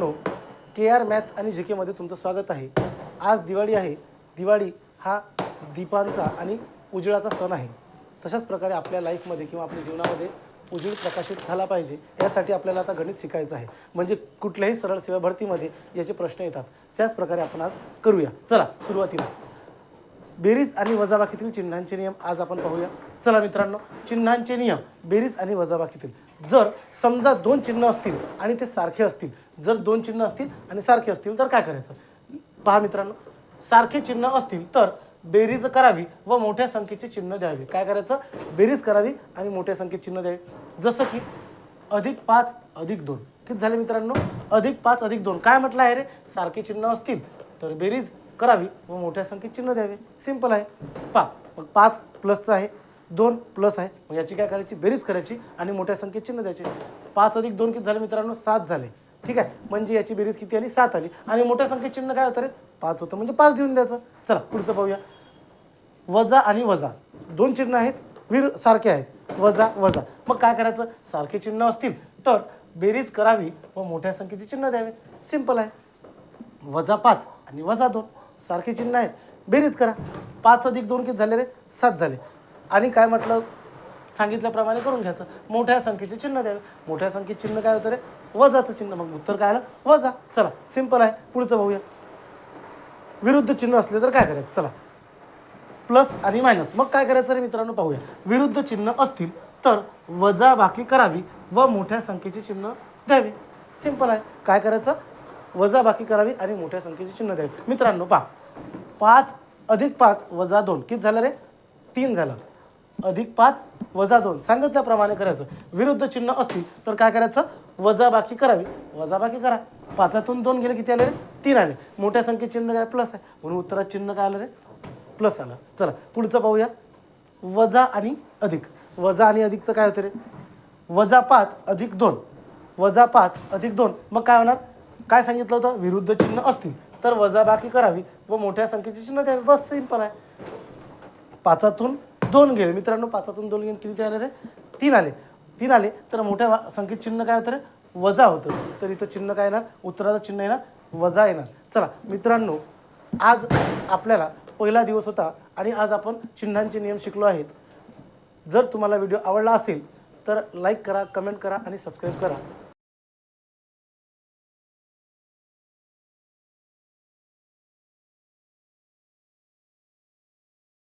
Hello के R maths आणि जी केमध्ये तुमचं स्वागत आहे. आज दिवाळी आहे. दिवाळी हा दीपांचा आणि उजेळाचा सण आहे. तशाच प्रकारे आपल्या लाईफमध्ये किंवा आपल्या जीवनामध्ये उजेड प्रकाशित झाला पाहिजे यासाठी आपल्याला आता गणित शिकायचं आहे. म्हणजे कुठल्याही सरळ सेवा भरतीमध्ये याचे प्रश्न येतात. त्याच प्रकारे आपण आज करूया. चला सुरुवातीला. बेरीज आणि वजाबाकीतील चिन्हांचे नियम आज आपण पाहूया. चला मित्रांनो चिन्हांचे नियम. बेरीज आणि वजाबाकीतील. जर समजा दोन चिन्ह असतील आणि ते सारखे असतील जर दोन चिन्ह असतील आणि सारखे असतील तर काय करायचं? पहा मित्रांनो सारखे चिन्ह असतील तर बेरीज करावी व मोठ्या संख्येचे चिन्ह द्यावे. काय करायचं? बेरीज करावी आणि मोठ्या संख्येचे चिन्ह द्यावे. जसं की अधिक पाच अधिक दोन. किती झाले मित्रांनो? अधिक पाच अधिक दोन. काय म्हटलं आहे रे? सारखे चिन्ह असतील तर बेरीज करावी व मोठ्या संख्येत चिन्ह द्यावे. सिंपल आहे. पा मग पाच प्लसचं आहे. दोन प्लस आहे. मग याची काय करायची? बेरीज करायची आणि मोठ्या संख्येत चिन्ह द्यायची. पाच अधिक दोन किती झाले मित्रांनो? सात झाले. ठीक आहे? म्हणजे याची बेरीज किती आली? सात आली. आणि मोठ्या संख्येत चिन्ह काय होतं रे? पाच होतं. म्हणजे पाच देऊन द्यायचं. चला पुढचं पाहूया. वजा आणि वजा. दोन चिन्ह आहेत. वीर सारखे आहेत. वजा वजा. मग काय करायचं? सारखे चिन्ह असतील तर बेरीज करावी व मोठ्या संख्येचे चिन्ह द्यावे. सिंपल आहे. वजा पाच आणि वजा दोन. सारखे चिन्ह आहेत. बेरीज करा. पाच अधिक दोन किती झाले रे? सात झाले. आणि काय म्हटलं? सांगितल्याप्रमाणे करून घ्यायचं. मोठ्या संख्येचे चिन्ह द्यावे. मोठ्या संख्येत चिन्ह काय होतं रे? वजाचं चिन्ह. मग उत्तर काय आलं? वजा. चला सिंपल आहे. पुढचं बघूया. विरुद्ध चिन्ह असले तर काय करायचं? चला. प्लस आणि मायनस मग काय करायचं रे मित्रांनो? पाहूया. विरुद्ध चिन्ह असतील तर वजा बाकी करावी व मोठ्या संख्येचे चिन्ह द्यावे. सिंपल आहे. काय करायचं? वजा बाकी करावी आणि मोठ्या संख्येचे चिन्ह द्यावे. मित्रांनो पहा. पाच अधिक पाच वजा दोन. किती झालं रे? तीन झालं. अधिक पाच वजा दोन. सांगितल्याप्रमाणे करायचं. विरुद्ध चिन्ह असतील तर काय करायचं? वजाबाकी करावी. वजाबाकी करा. पाचातून दोन गेले किती आले रे? तीन आले. मोठ्या संख्येत चिन्ह काय? प्लस आहे. म्हणून उत्तरात चिन्ह काय आलं रे? प्लस आलं. चला पुढचं पाहूया. वजा आणि अधिक. वजा आणि अधिकचं काय होतं रे? वजा पाच अधिक दोन. वजा पाच अधिक दोन. मग काय होणार? काय सांगितलं होतं? विरुद्ध चिन्ह असतील. तर वजाबाकी करावी व मोठ्या संख्येची चिन्ह द्यावी. बस सिंपल आहे. पाचातून दोन गेले. मित्रांनो पाचातून दोन गेले किती आले रे. तीन आले. तीन आले तर मोठ्या संख्येत चिन्ह काय होतं रे? वजा होतं. तर इथं चिन्ह काय येणार? उत्तराचं चिन्ह येणार. वजा येणार. चला मित्रांनो आज आपल्याला पहिला दिवस होता आणि आज आपण चिन्हांचे नियम शिकलो आहेत. जर तुम्हाला व्हिडिओ आवडला असेल तर लाईक करा कमेंट करा आणि सबस्क्राईब करा.